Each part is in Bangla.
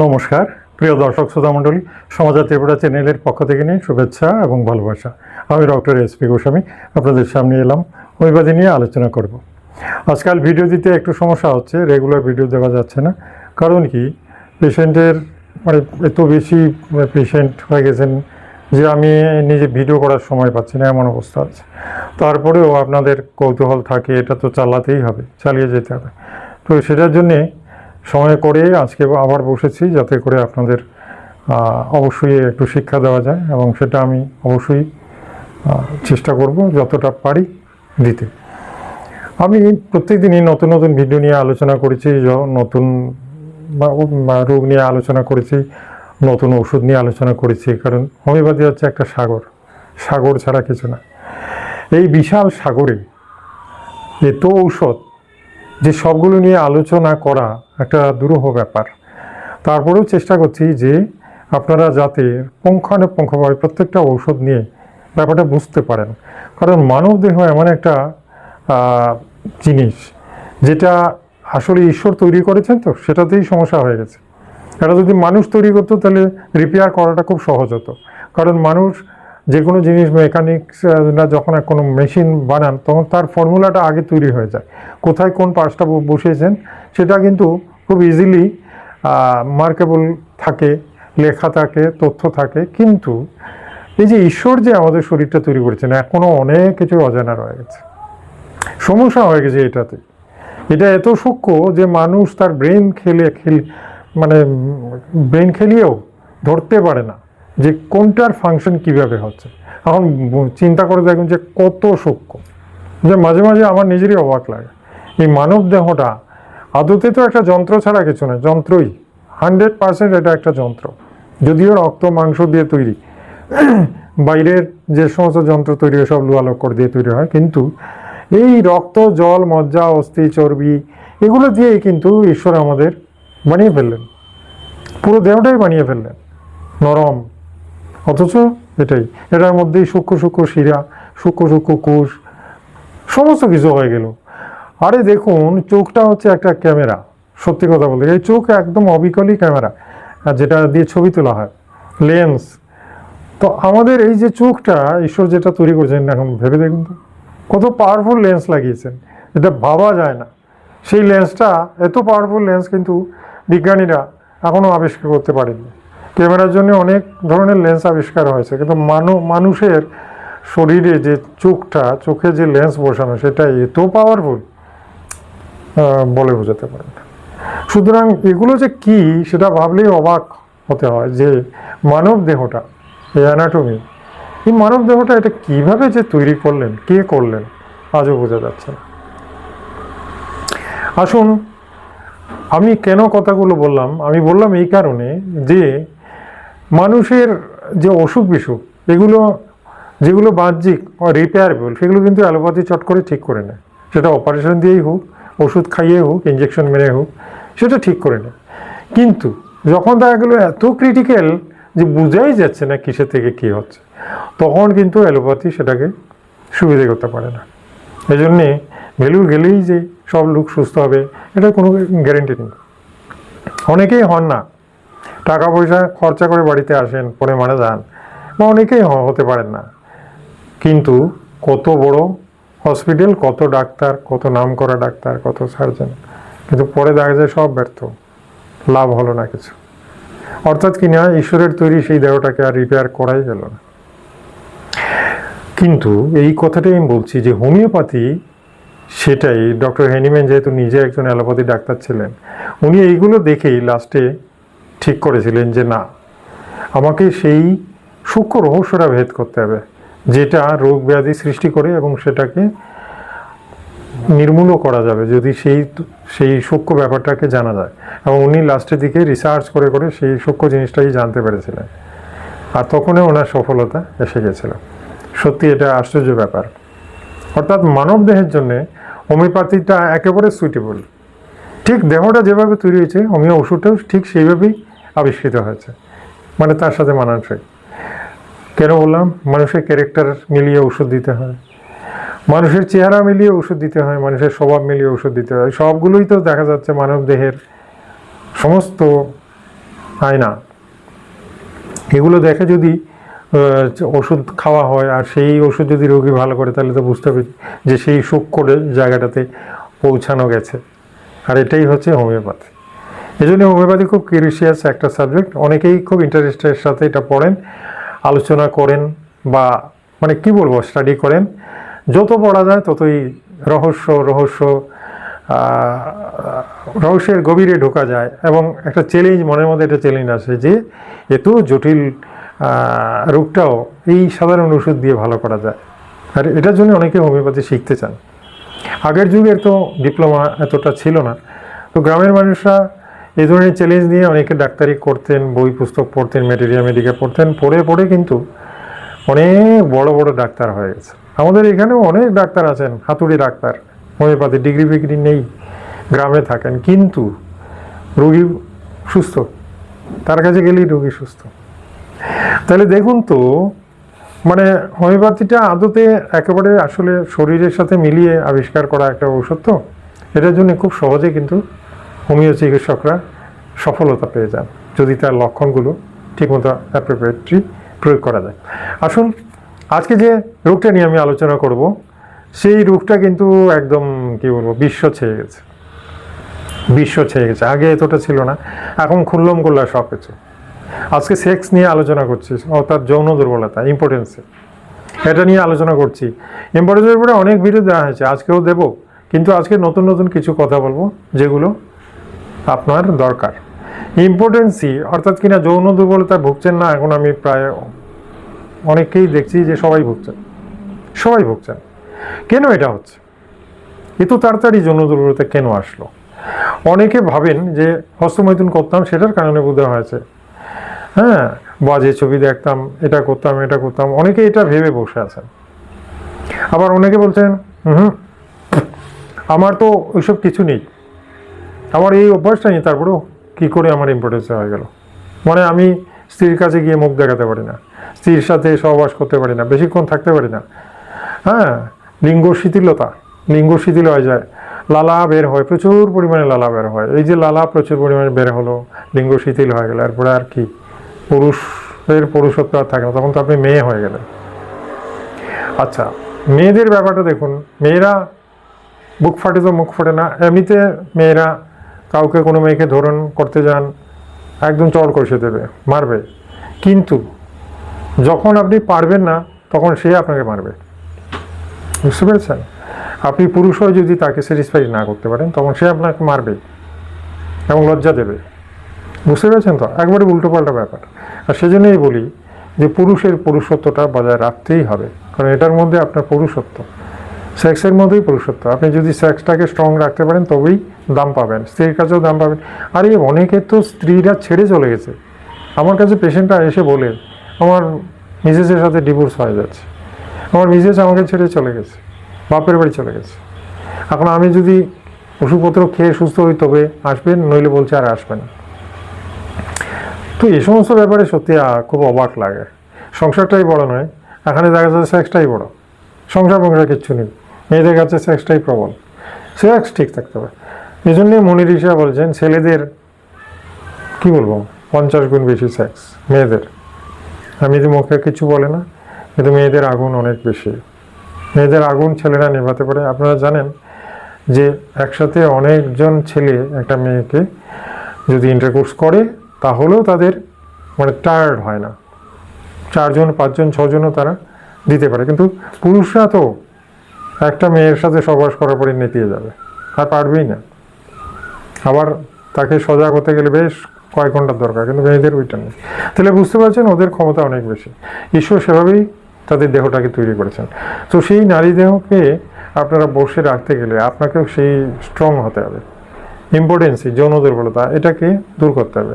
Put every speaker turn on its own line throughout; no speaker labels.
নমস্কার। প্রিয় দর্শক, শ্রোতা মণ্ডলী সমাজা ত্রিপুরা চ্যানেলের পক্ষ থেকে নিয়ে শুভেচ্ছা এবং ভালোবাসা। আমি ডক্টর এস পি গোস্বামী, আপনাদের সামনে এলাম। হোমিওপ্যাথি নিয়ে আলোচনা করব। আজকাল ভিডিও দিতে একটু সমস্যা হচ্ছে রেগুলার ভিডিও দেওয়া যাচ্ছে না। কারণ কি? পেশেন্টের মানে এত বেশি পেশেন্ট হয়ে গেছেন যে আমি নিজে ভিডিও করার সময় পাচ্ছি না, এমন অবস্থা আছে। তারপরেও আপনাদের কৌতূহল থাকে, এটা তো চালাতেই হবে, চালিয়ে যেতে হবে। তো সেটার জন্যে সময় করে আজকে আবার বসেছি যাতে করে আপনাদের অবশ্যই একটু শিক্ষা দেওয়া যায় এবং সেটা আমি অবশ্যই চেষ্টা করব যতটা পারি দিতে। আমি প্রত্যেক দিনই নতুন নতুন ভিডিও নিয়ে আলোচনা করেছি নতুন রোগ নিয়ে আলোচনা করেছি, নতুন ওষুধ নিয়ে আলোচনা করেছি, কারণ হোমিওপ্যাথি হচ্ছে একটা সাগর। সাগর ছাড়া কিছু না। এই বিশাল সাগরে এত ঔষধ যে সবগুলো নিয়ে আলোচনা করা একটা দুরূহ ব্যাপার। তারপরেও চেষ্টা করছি যে আপনারা যাতে পুঙ্খানুপুঙ্খভাবে প্রত্যেকটা ঔষধ নিয়ে ব্যাপারটা বুঝতে পারেন। কারণ মানব দেহ এমন একটা জিনিস যেটা আসলে ঈশ্বর তৈরি করেছেন তো, সেটাতেই সমস্যা হয়ে গেছে। এটা যদি মানুষ তৈরি করতো তাহলে রিপেয়ার করাটা খুব সহজ হতো। কারণ মানুষ যে কোনো জিনিস মেকানিক্সরা যখন কোনো মেশিন বানান, তখন তার ফর্মুলাটা আগে তৈরি হয়ে যায়। কোথায় কোন পার্টসটা বসিয়েছেন, সেটা কিন্তু খুব ইজিলি মার্কেবল থাকে, লেখা থাকে, তথ্য থাকে। কিন্তু এই যে ঈশ্বর যে আমাদের শরীরটা তৈরি করেছেন এখনও অনেক কিছু অজানা রয়ে গেছে। সমস্যা হয়ে গেছে এটাতে। এটা এত সূক্ষ্ম যে মানুষ তার ব্রেন খেলে, খেল মানে ব্রেন খেলিয়েও ধরতে পারে না। যে কোনটার ফাংশন কীভাবে হচ্ছে। এখন চিন্তা করে দেখুন যে কত সূক্ষ্ম। যে মাঝে মাঝে আমার নিজেরই অবাক লাগে। এই মানব দেহটা আদতে তো একটা যন্ত্র ছাড়া কিছু নয় যন্ত্রই। হান্ড্রেড পার্সেন্ট এটা একটা যন্ত্র। যদিও রক্ত, মাংস দিয়ে তৈরি। বাইরের যে সমস্ত যন্ত্র তৈরি হয়, সব লোহা লক্কর দিয়ে তৈরি হয়, কিন্তু এই রক্ত, জল, মজ্জা, অস্থি, চর্বি, এগুলো দিয়েই কিন্তু ঈশ্বর আমাদের বানিয়ে ফেললেন। পুরো দেহটাই বানিয়ে ফেললেন। নরম অথচ এটাই, এটার মধ্যেই সূক্ষ্ম সূক্ষ্ম শিরা, সূক্ষ্ম সূক্ষ্ম কোষ, সমস্ত কিছু হয়ে গেল। আরে দেখুন, চোখটা হচ্ছে একটা ক্যামেরা, সত্যি কথা বলতে, এই চোখ একদম অবিকলই ক্যামেরা যেটা দিয়ে ছবি তোলা হয়, লেন্স। তো আমাদের এই যে চোখটা, ঈশ্বর যেটা তৈরি করেছেন এখন, ভেবে দেখুন তো, কত পাওয়ারফুল লেন্স লাগিয়েছেন, এটা ভাবা যায় না। সেই লেন্সটা এত পাওয়ারফুল লেন্স কিন্তু বিজ্ঞানীরা এখনও আবিষ্কার করতে পারেনি ক্যামেরার জন্য অনেক ধরনের লেন্স আবিষ্কার হয়েছে, কিন্তু মানু, মানুষের শরীরে যে চোখটা, চোখে যে লেন্স বসানো, সেটা এত পাওয়ারফুল বলে বোঝাতে পারেন না। সুতরাং এগুলো যে কি, সেটা ভাবলেই অবাক হতে হয় যে মানব দেহটা, এই অ্যানাটমি এই মানব দেহটা এটা কীভাবে যে তৈরি করলেন, কে করলেন, আজও বোঝা যাচ্ছে না। আসুন, আমি কেন কথাগুলো বললাম? আমি বললাম এই কারণে যে মানুষের যে অসুখ বিসুখ, এগুলো, যেগুলো বাহ্যিক রিপেয়ারেবল সেগুলো কিন্তু অ্যালোপ্যাথি চট করে ঠিক করে নেয়। সেটা অপারেশন দিয়েই হোক, ওষুধ খাইয়ে হোক ইঞ্জেকশন মেরে হোক, সেটা ঠিক করে নেয়। কিন্তু যখন দেখা গেলো এত ক্রিটিক্যাল যে বোঝাই যাচ্ছে না কিসের থেকে কী হচ্ছে, তখন কিন্তু অ্যালোপ্যাথি সেটাকে সুবিধে করতে পারে না। এই জন্যে ভ্যালুর গেলেই যে সব লোক সুস্থ হবে, এটা কোনো গ্যারেন্টি নেই। অনেকেই হন না টাকা পয়সা খরচা করে বাড়িতে আসেন পরে মারা যান, বা অনেকেই হতে পারেন না। কিন্তু কত বড় হসপিটাল, কত ডাক্তার, কত নাম করা ডাক্তার, কত সার্জন। কিন্তু পরে দেখা যায় সব ব্যর্থ। লাভ হলো না কিছু। অর্থাৎ কি না, ঈশ্বরের তৈরি সেই দেহটাকে আর রিপেয়ার করাই গেল না। কিন্তু এই কথাটাই আমি বলছি যে হোমিওপ্যাথি সেটাই, ডক্টর হ্যানিম্যান যেহেতু নিজে একজন অ্যালোপ্যাথি ডাক্তার ছিলেন, উনি এইগুলো দেখেই লাস্টে ঠিক করেছিলেন যে না, আমাকে সেই সূক্ষ্ম রহস্যটা ভেদ করতে হবে, যেটা রোগ ব্যাধি সৃষ্টি করে এবং সেটাকে নির্মূলও করা যাবে যদি সেই সেই সূক্ষ্ম ব্যাপারটাকে জানা যায়। এবং উনি লাস্টের দিকে রিসার্চ করে করে সেই সূক্ষ্ম জিনিসটাই জানতে পেরেছিলেন। আর তখনই ওনার সফলতা এসে গেছিল। সত্যি এটা আশ্চর্য ব্যাপার। অর্থাৎ মানব দেহের জন্যে হোমিওপ্যাথিটা একেবারে সুইটেবল ঠিক দেহটা যেভাবে তৈরি হয়েছে হোমিও ওষুধটাও ঠিক সেইভাবেই আবিষ্কৃত হয়েছে। মানে তার সাথে মানানসই। কেন বললাম? মানুষের ক্যারেক্টার মিলিয়ে ওষুধ দিতে হয়। মানুষের চেহারা মিলিয়ে ওষুধ দিতে হয়, মানুষের স্বভাব মিলিয়ে ওষুধ দিতে হয়। সবগুলোই তো দেখা যাচ্ছে মানব দেহের সমস্ত আয়না। এগুলো দেখে যদি ওষুধ খাওয়া হয় আর সেই ওষুধ যদি রোগী ভালো করে, তাহলে তো বুঝতে হবে যে সেই সুখ করে জায়গাটাতে পৌঁছানো গেছে। আর এটাই হচ্ছে হোমিওপ্যাথি। এই জন্য হোমিওপ্যাথি খুব কিউরিশিয়াস একটা সাবজেক্ট অনেকেই খুব ইন্টারেস্টের সাথে এটা পড়েন, আলোচনা করেন বা মানে কি বলব স্টাডি করেন। যত পড়া যায় ততই রহস্য রহস্য রহস্যের গভীরে ঢোকা যায় এবং একটা চ্যালেঞ্জ মনের মধ্যে একটা চ্যালেঞ্জ আসে যে এত জটিল রোগটাও এই সাধারণ ওষুধ দিয়ে ভালো করা যায়। আর এটার জন্য অনেকে হোমিওপ্যাথি শিখতে চান। আগের যুগের তো ডিপ্লোমা এতটা ছিল না। তো গ্রামের মানুষরা এই ধরনের চ্যালেঞ্জ নিয়ে অনেকে ডাক্তারি করতেন, বই, পুস্তক পড়তেন মেটেরিয়া মেডিকা পড়তেন, পড়ে পড়ে কিন্তু অনেক বড় বড় ডাক্তার হয়ে গেছে। আমাদের এখানেও অনেক ডাক্তার আছেন, হাতুড়ি ডাক্তার হোমিওপ্যাথি ডিগ্রি ফিগ্রি নেই, গ্রামে থাকেন, কিন্তু রুগী সুস্থ, তার কাছে গেলেই রুগী সুস্থ। তাহলে দেখুন তো মানে হোমিওপ্যাথিটা আদতে একেবারে আসলে শরীরের সাথে মিলিয়ে আবিষ্কার করা একটা ঔষধ তো, এটার জন্য খুব সহজে কিন্তু হোমিও চিকিৎসকরা সফলতা পেয়ে যান যদি তার লক্ষণগুলো ঠিকমতো অ্যাপ্রোপ্রিয়েটলি প্রয়োগ করা যায়। আসুন, আজকে যে রোগটা নিয়ে আমি আলোচনা করব, সেই রোগটা কিন্তু একদম, কি বলব, বিশ্ব ছেয়ে গেছে। বিশ্ব ছেয়ে গেছে। আগে এতটা ছিল না, এখন খুললম গোল্লা সব কিছু। আজকে সেক্স নিয়ে আলোচনা করছি, অর্থাৎ যৌন দুর্বলতা ইম্পর্টেন্সে এটা নিয়ে আলোচনা করছি। ইম্পর্টেন্সের উপরে অনেক ভিডিও দেওয়া হয়েছে, আজকেও দেব। কিন্তু আজকে নতুন নতুন কিছু কথা বলব, যেগুলো আপনার দরকার। ইম্পর্টেন্সি, অর্থাৎ কিনা যৌন দুর্বলতা ভুগছেন না, এখন আমি প্রায় অনেককেই দেখছি যে সবাই ভুগছেন। সবাই ভুগছেন। কেন এটা হচ্ছে? এত তাড়াতাড়ি যৌন দুর্বলতা কেন আসলো? অনেকে ভাবেন যে হস্তমৈথুন করতাম, সেটার কারণে বোধহয় হয়েছে। হ্যাঁ বাজে ছবি দেখতাম, এটা করতাম এটা করতাম, অনেকে এটা ভেবে বসে আছেন। আবার অনেকে বলছেন হুম আমার তো ওইসব কিছু নেই। আমার এই অভ্যাসটা নেই তারপরেও কী করে আমার ইম্পর্টেন্স হয়ে গেল? মানে আমি স্ত্রীর কাছে গিয়ে মুখ দেখাতে পারি না, স্ত্রীর সাথে সহবাস করতে পারি না, বেশিক্ষণ থাকতে পারি না। হ্যাঁ লিঙ্গ শিথিলতা, লিঙ্গ শিথিল হয়ে যায়, লালা বের হয়, প্রচুর পরিমাণে লালা বের হয়। এই যে লালা প্রচুর পরিমাণে বের হলো, লিঙ্গ শিথিল হয়ে গেল, এরপরে আর কি? পুরুষের পুরুষত্ব আর থাকে না, তখন তো আপনি মেয়ে হয়ে গেলেন। আচ্ছা মেয়েদের ব্যাপারটা দেখুন, মেয়েরা বুক ফাটে তো মুখ ফোটে না, এমনিতে মেয়েরা কাউকে কোনো মেয়েকে ধরন, করতে যান, একদম চড় কষে দেবে, মারবে। কিন্তু যখন আপনি পারবেন না, তখন সে আপনাকে মারবে। বুঝতে পেরেছেন? আপনি পুরুষ যদি তাকে স্যাটিসফাই না করতে পারেন, তখন সে আপনাকে মারবে এবং লজ্জা দেবে। বুঝতে পেরেছেন তো? একবারে উল্টোপাল্টা ব্যাপার। আর সেজন্যই বলি যে পুরুষের পুরুষত্বটা বজায় রাখতেই হবে। কারণ এটার মধ্যে আপনার পুরুষত্ব। সেক্সের মধ্যেই পুরুষত্ব। আপনি যদি সেক্সটাকে স্ট্রং রাখতে পারেন, তবেই দাম পাবেন। স্ত্রীর কাছেও দাম পাবেন। আর এই অনেকে তো স্ত্রীরা ছেড়ে চলে গেছে। আমার কাছে পেশেন্টরা এসে বলে, আমার মিসেসের সাথে ডিভোর্স হয়ে যাচ্ছে। আমার মিসেস আমাকে ছেড়ে চলে গেছে। বাপের বাড়ি চলে গেছে। এখন আমি যদি ওষুধপত্র খেয়ে সুস্থ হই, তবে আসবেন নইলে বলছে আর আসবেন না। তো এই সমস্ত ব্যাপারে সত্যি খুব অবাক লাগে। সংসারটাই বড় নয়, এখানে দেখা যাচ্ছে সেক্সটাই বড়। সংসার ফংসার কিচ্ছু নেই। মেয়েদের কাছে সেক্সটাই প্রবল। সেক্স ঠিক থাকতে হবে। এই জন্যই মনির ঋষা বলছেন, ছেলেদের কি বলব, পঞ্চাশ গুণ বেশি সেক্স মেয়েদের। আমি তো মুখে কিছু বলে না, কিন্তু মেয়েদের আগুন অনেক বেশি। মেয়েদের আগুন ছেলেরা নেভাতে পারে। আপনারা জানেন যে একসাথে অনেকজন ছেলে একটা মেয়েকে যদি ইন্টারকোর্স করে, তাহলেও তাদের মানে টায়ার্ড হয় না। চারজন, পাঁচজন, ছজনও তারা দিতে পারে। কিন্তু পুরুষরা তো একটা মেয়ের সাথে সবাস করার পরে নেতিয়ে যাবে। আর পারবেই না। আবার তাকে সজাগ হতে গেলে বেশ কয়েক ঘণ্টার দরকার, কিন্তু মেয়েদের ওইটা নেই। তাহলে বুঝতে পারছেন ওদের ক্ষমতা অনেক বেশি। ঈশ্বর সেভাবেই তাদের দেহটাকে তৈরি করেছেন। তো সেই নারী দেহকে আপনারা বসে রাখতে গেলে আপনাকেও সেই স্ট্রং হতে হবে। ইম্পর্টেন্সি যৌন দুর্বলতা এটাকে দূর করতে হবে।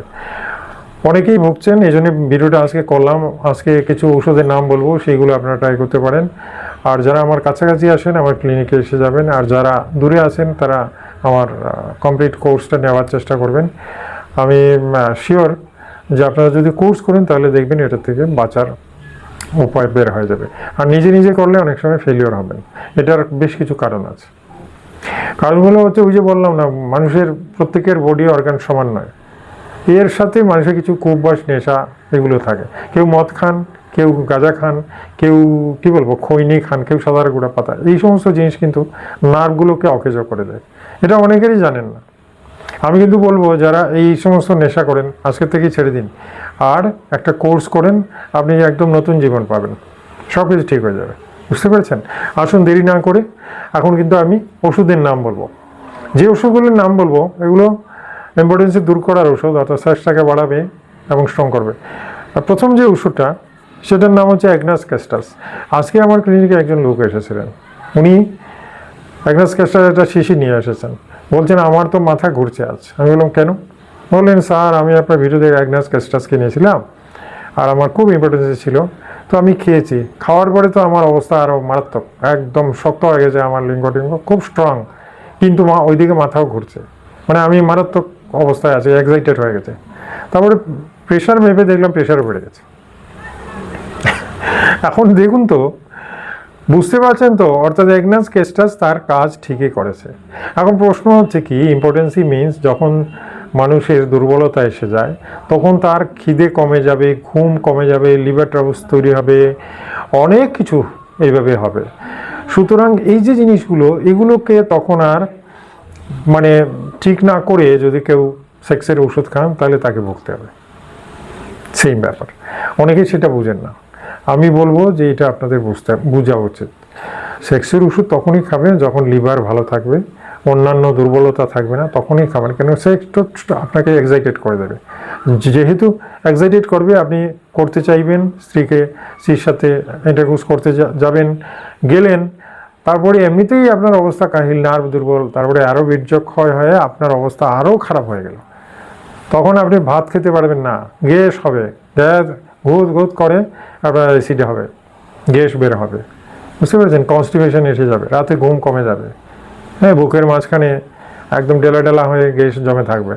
অনেকেই ভুগছেন এই জন্য ভিডিওটা আজকে করলাম। আজকে কিছু ওষুধের নাম বলব, সেইগুলো আপনারা ট্রাই করতে পারেন। আর যারা আমার কাছাকাছি আসেন, আমার ক্লিনিকে এসে যাবেন, আর যারা দূরে আছেন, তারা আমার কমপ্লিট কোর্সটা নেওয়ার চেষ্টা করবেন। আমি শিওর যে আপনারা যদি কোর্স করেন, তাহলে দেখবেন এটা থেকে বাঁচার উপায় বের হয়ে যাবে। আর নিজে নিজে করলে অনেক সময় ফেলিওর হবেন। এটার বেশ কিছু কারণ আছে। কারণগুলো হচ্ছে ওই যে বললাম না, মানুষের প্রত্যেকের বডি অর্গান সমান নয়। এর সাথে মানুষের কিছু কুব্বাস নেশা এগুলো থাকে। কেউ মদ খান কেউ গাঁজা খান, কেউ, কি বলব, খৈনি খান, কেউ সাদার গুঁড়া পাতা, এই সমস্ত জিনিস কিন্তু নার্ভগুলোকে অকেজ করে দেয়। এটা অনেকেরই জানেন না। আমি কিন্তু বলব, যারা এই সমস্ত নেশা করেন, আজকের থেকেই ছেড়ে দিন। আর একটা কোর্স করেন, আপনি একদম নতুন জীবন পাবেন। সব কিছু ঠিক হয়ে যাবে। বুঝতে পেরেছেন? আসুন দেরি না করে, এখন কিন্তু আমি ওষুধের নাম বলব। যে ওষুধগুলোর নাম বলব, এগুলো ইম্পর্টেন্সি দূর করার ওষুধ, অর্থাৎ শ্বাসটাকে বাড়াবে এবং স্ট্রং করবে। আর প্রথম যে ওষুধটা সেটার নাম হচ্ছে অ্যাগনাস ক্যাস্টাস আজকে আমার ক্লিনিকে একজন লোক এসেছিলেন। উনি অ্যাগনাস ক্যাস্টাস একটা শিশি নিয়ে এসেছেন। বলছেন, আমার তো মাথা ঘুরছে আজ। আমি বললাম, কেন? বললেন, স্যার, আমি আপনার ভিডিও থেকে অ্যাগনাস ক্যাস্টাস কিনেছিলাম আর আমার খুব ইম্পর্টেন্সি ছিল। তো আমি খেয়েছি। খাওয়ার পরে তো আমার অবস্থা আরও মারাত্মক। একদম শক্ত হয়ে গেছে আমার লিঙ্গ টিঙ্গ। খুব স্ট্রং কিন্তু মা, ওইদিকে মাথাও ঘুরছে। মানে আমি মারাত্মক অবস্থায় আছি এক্সাইটেড হয়ে গেছে। তারপরে প্রেশার মেপে দেখলাম প্রেশারও বেড়ে গেছে। এখন দেখুন তো, বুঝতে পারছেন তো, অর্থাৎ এগনাস কেস্টাস তার কাজ ঠিকই করেছে। এখন প্রশ্ন হচ্ছে কি ইম্পর্টেন্সি মিন্স যখন মানুষের দুর্বলতা এসে যায়, তখন তার খিদে কমে যাবে, ঘুম কমে যাবে লিভার ট্রাবলস তৈরি হবে, অনেক কিছু এইভাবে হবে। সুতরাং এই যে জিনিসগুলো, এগুলোকে তখন আর মানে ঠিক না করে যদি কেউ সেক্সের ওষুধ খান, তাহলে তাকে ভুগতে হবে। সেম ব্যাপার। অনেকেই সেটা বুঝেন না। আমি বলব যে এটা আপনাদের বুঝতে, বোঝা উচিত। সেক্সের ওষুধ তখনই খাবেন যখন লিভার ভালো থাকবে, অন্যান্য দুর্বলতা থাকবে না, তখনই খাবেন। কেন সেক্স তো আপনাকে এক্সাইটেড করে দেবে। যেহেতু এক্সাইটেড করবে, আপনি করতে চাইবেন, স্ত্রীকে, স্ত্রীর সাথে ইন্টারভিউস করতে যাবেন, গেলেন, তারপরে এমনিতেই আপনার অবস্থা কাহিল নার্ভ দুর্বল, তারপরে আরও বীর্যক্ষয় হয়ে আপনার অবস্থা আরও খারাপ হয়ে গেল। তখন আপনি ভাত খেতে পারবেন না, গ্যাস হবে। গ্যাস ঘুত ঘুত করে আপনার অ্যাসিড হবে গ্যাস বের হবে। বুঝতে পেরেছেন? কনস্টিপেশন এসে যাবে, রাতে ঘুম কমে যাবে। হ্যাঁ বুকের মাঝখানে একদম ডেলা ডেলা হয়ে গ্যাস জমে থাকবে।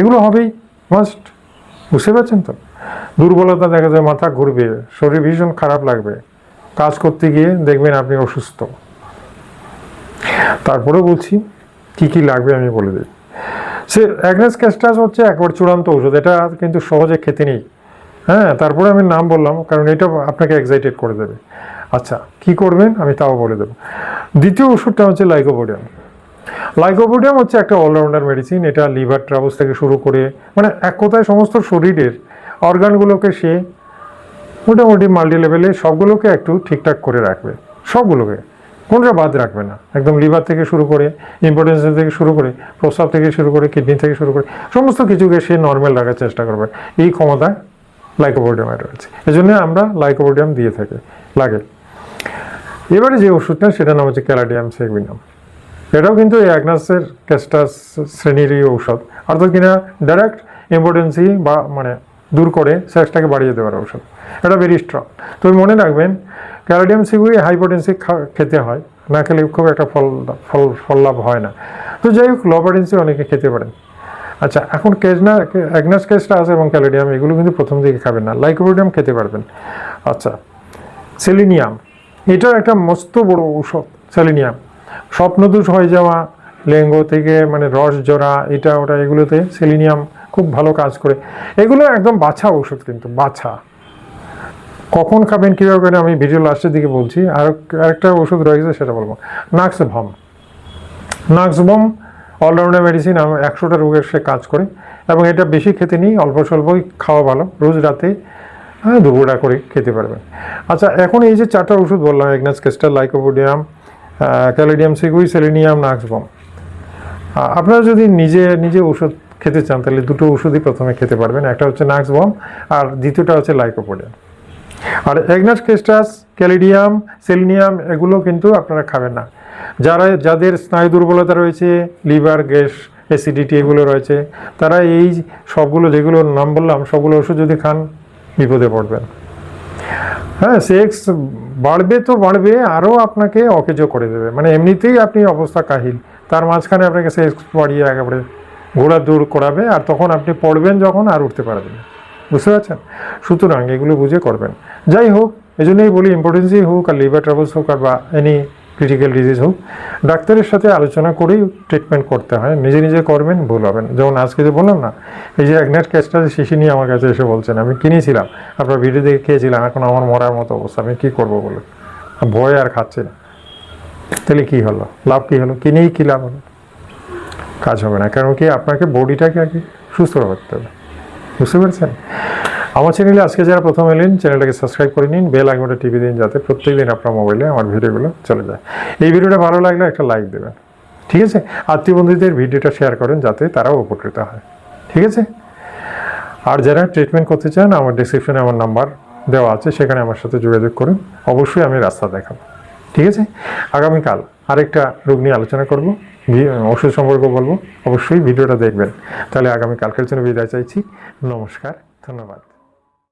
এগুলো হবেই মাস্ট বুঝতে পারছেন তো? দুর্বলতা দেখা যায়, মাথা ঘুরবে, শরীর ভীষণ খারাপ লাগবে। কাজ করতে গিয়ে দেখবেন আপনি অসুস্থ। তারপরে বলছি, কি কি লাগবে আমি বলে দিই। সে অ্যাগনেস ক্যাস্টাস হচ্ছে একবার চূড়ান্ত ওষুধ এটা কিন্তু সহজে খেতে নেই। হ্যাঁ তারপরে আমি নাম বললাম, কারণ এটা আপনাকে এক্সাইটেড করে দেবে। আচ্ছা কি করবেন? আমি তাও বলে দেবো। দ্বিতীয় ওষুধটা হচ্ছে লাইকোবোডিয়াম লাইকোবোডিয়াম হচ্ছে একটা অলরাউন্ডার মেডিসিন এটা লিভার ট্রাভেলস থেকে শুরু করে মানে এক কথায় সমস্ত শরীরের অর্গানগুলোকে সে মোটামুটি মাল্টি লেভেলে সবগুলোকে একটু ঠিকঠাক করে রাখবে। সবগুলোকে, কোনটা বাদ রাখবে না। একদম লিভার থেকে শুরু করে ইম্পর্টেন্স থেকে শুরু করে, প্রস্রাব থেকে শুরু করে কিডনি থেকে শুরু করে, সমস্ত কিছুকে সে নর্মাল রাখার চেষ্টা করবে। এই ক্ষমতা লাইকোপোডিয়ামের রয়েছে। এই জন্য আমরা লাইকোপোডিয়াম দিয়ে থাকি, লাগে। এবারে যে ওষুধটা, সেটার নাম হচ্ছে ক্যালাডিয়াম সেগভিনাম এটাও কিন্তু এই অ্যাগনাসের ক্যাস্টাস শ্রেণীরই ঔষধ। অর্থাৎ কিনা ডাইরেক্ট ইম্পর্টেন্সি বা মানে দূর করে সেক্সটাকে বাড়িয়ে দেওয়ার ঔষধ। এটা ভেরি স্ট্রং তবে মনে রাখবেন, ক্যালোডিয়াম সিগুই হাইপোটেন্সি খেতে হয়, না খেলে খুব একটা ফল ফল ফল লাভ হয় না। তো যাই হোক লো অনেকে খেতে পারেন। আচ্ছা এখন কেজনা অ্যাগনাস কেসটা আছে এবং ক্যালোডিয়াম এগুলো কিন্তু প্রথম দিকে খাবেন না। লাইকোপোডিয়াম খেতে পারবেন। আচ্ছা সেলিনিয়াম এটাও একটা মস্ত বড় ঔষধ সেলিনিয়াম স্বপ্নদোষ হয়ে যাওয়া, লেঙ্গ থেকে মানে রস জরা, এটা, ওটা, এগুলোতে সেলিনিয়াম খুব ভালো কাজ করে। এগুলো একদম বাছা ঔষধ কিন্তু, বাছা। কখন খাবেন, কীভাবে খাবেন, আমি ভিডিও লাস্টের দিকে বলছি। আর আরেকটা ওষুধ রয়েছে, সেটা বলব। নাক্স ভম নাক্স ভম অলরাউন্ডার মেডিসিন একশোটা রোগের সে কাজ করে এবং এটা বেশি খেতে নিই, অল্প স্বল্পই খাওয়া ভালো। রোজ রাতে হ্যাঁ দুপুরটা করে খেতে পারবেন। আচ্ছা এখন এই যে চারটা ওষুধ বললাম এগনাস কেস্টার লাইকোপোডিয়াম ক্যালিডিয়াম সিগুই সেলিনিয়াম নাক্সবম আপনারা যদি নিজে নিজে ওষুধ খেতে চান, তাহলে দুটো ওষুধই প্রথমে খেতে পারবেন। একটা হচ্ছে নাক্সবম আর দ্বিতীয়টা হচ্ছে লাইকোপোডিয়াম আর এগনাস কেস্টাস ক্যালিডিয়াম সেলিনিয়াম এগুলো কিন্তু আপনারা খাবেন না। যারা যাদের স্নায়ু দুর্বলতা রয়েছে, লিভার, গ্যাস অ্যাসিডিটি এগুলো রয়েছে, তারা এই সবগুলো যেগুলো নাম বললাম, সবগুলো ওষুধ যদি খান, বিপদে পড়বেন। হ্যাঁ সেক্স বাড়বে তো বাড়বে, আরও আপনাকে অকেজ করে দেবে। মানে এমনিতেই আপনি অবস্থা কাহিল। তার মাঝখানে আপনাকে সেক্স বাড়িয়ে একেবারে ঘোড়া দূর করাবে, আর তখন আপনি পড়বেন যখন আর উঠতে পারবেন বুঝতে পারছেন? সুতরাং এগুলো বুঝে করবেন। যাই হোক এই জন্যই বলি ইম্পর্টেন্সই হোক, আর লিভার ট্রাভেলস হোক, আর বা এনি ক্রিটিক্যাল ডিজিজ হোক, ডাক্তারের সাথে আলোচনা করেই ট্রিটমেন্ট করতে হয়। নিজে নিজে করবেন, ভুল হবেন যেমন আজকে যে বললাম না, এই যে একনেট ক্যাচটা শিশি নিয়ে আমার কাছে এসে বলছেন, আমি কিনেছিলাম, আপনার ভিডিও দেখে খেয়েছিলাম, এখন আমার মরার মতো অবস্থা, আমি কী করব বলে ভয় আর খাচ্ছি না। তাহলে কী হলো? লাভ কী হলো? কিনেই কী লাভ হলো? কাজ হবে না। কারণ কি আপনাকে বডিটাকে আগে সুস্থ রাখতে হবে। বুঝতে পেরেছেন? আমার চ্যানেলে আজকে যারা প্রথম এলেন চ্যানেলটাকে সাবস্ক্রাইব করে নিন বেল আইকনটা টিভি দিন যাতে প্রত্যেকদিন আপনার মোবাইলে আমার ভিডিওগুলো চলে যায়। এই ভিডিওটা ভালো লাগলে একটা লাইক দেবেন, ঠিক আছে? আত্মীয় বন্ধুদের ভিডিওটা শেয়ার করেন যাতে তারাও উপকৃত হয়, ঠিক আছে? আর যারা ট্রিটমেন্ট করতে চান, আমার ডিসক্রিপশনে আমার নাম্বার দেওয়া আছে, সেখানে আমার সাথে যোগাযোগ করুন। অবশ্যই আমি রাস্তা দেখাবো, ঠিক আছে? আগামীকাল আরেকটা রোগ নিয়ে আলোচনা করব ওষুধ সম্পর্কে বলব, অবশ্যই ভিডিওটা দেখবেন। তাহলে আগামীকালকের জন্য বিদায় চাইছি, নমস্কার, ধন্যবাদ।